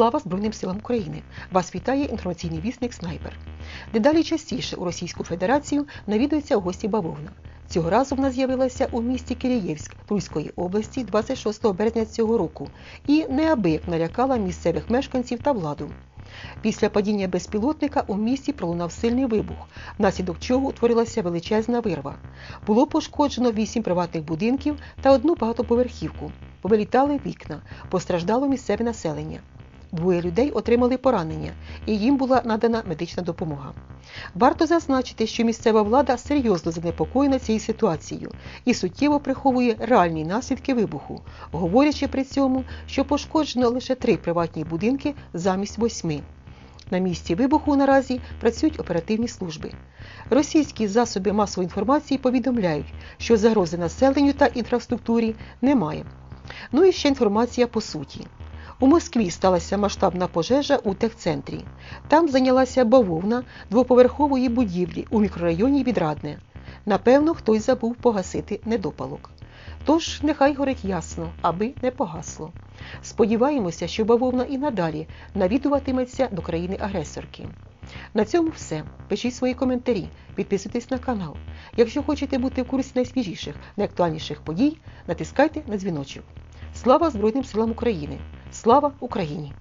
Слава Збройним силам України! Вас вітає інформаційний вісник Снайпер. Дедалі частіше у Російську Федерацію навідується гості бавовна. Цього разу вона з'явилася у місті Кирієвськ Тульської області 26 березня цього року і неабияк налякала місцевих мешканців та владу. Після падіння безпілотника у місті пролунав сильний вибух, внаслідок чого утворилася величезна вирва. Було пошкоджено вісім приватних будинків та одну багатоповерхівку. Повилітали вікна, постраждало місцеве населення. Двоє людей отримали поранення, і їм була надана медична допомога. Варто зазначити, що місцева влада серйозно занепокоєна цією ситуацією і суттєво приховує реальні наслідки вибуху, говорячи при цьому, що пошкоджено лише три приватні будинки замість восьми. На місці вибуху наразі працюють оперативні служби. Російські засоби масової інформації повідомляють, що загрози населенню та інфраструктурі немає. Ну і ще інформація по суті. У Москві сталася масштабна пожежа у техцентрі. Там зайнялася бавовна двоповерхової будівлі у мікрорайоні Відрадне. Напевно, хтось забув погасити недопалок. Тож нехай горить ясно, аби не погасло. Сподіваємося, що бавовна і надалі навідуватиметься до країни-агресорки. На цьому все. Пишіть свої коментарі, підписуйтесь на канал. Якщо хочете бути в курсі найсвіжіших, найактуальніших подій, натискайте на дзвіночок. Слава Збройним силам України! Слава Україні!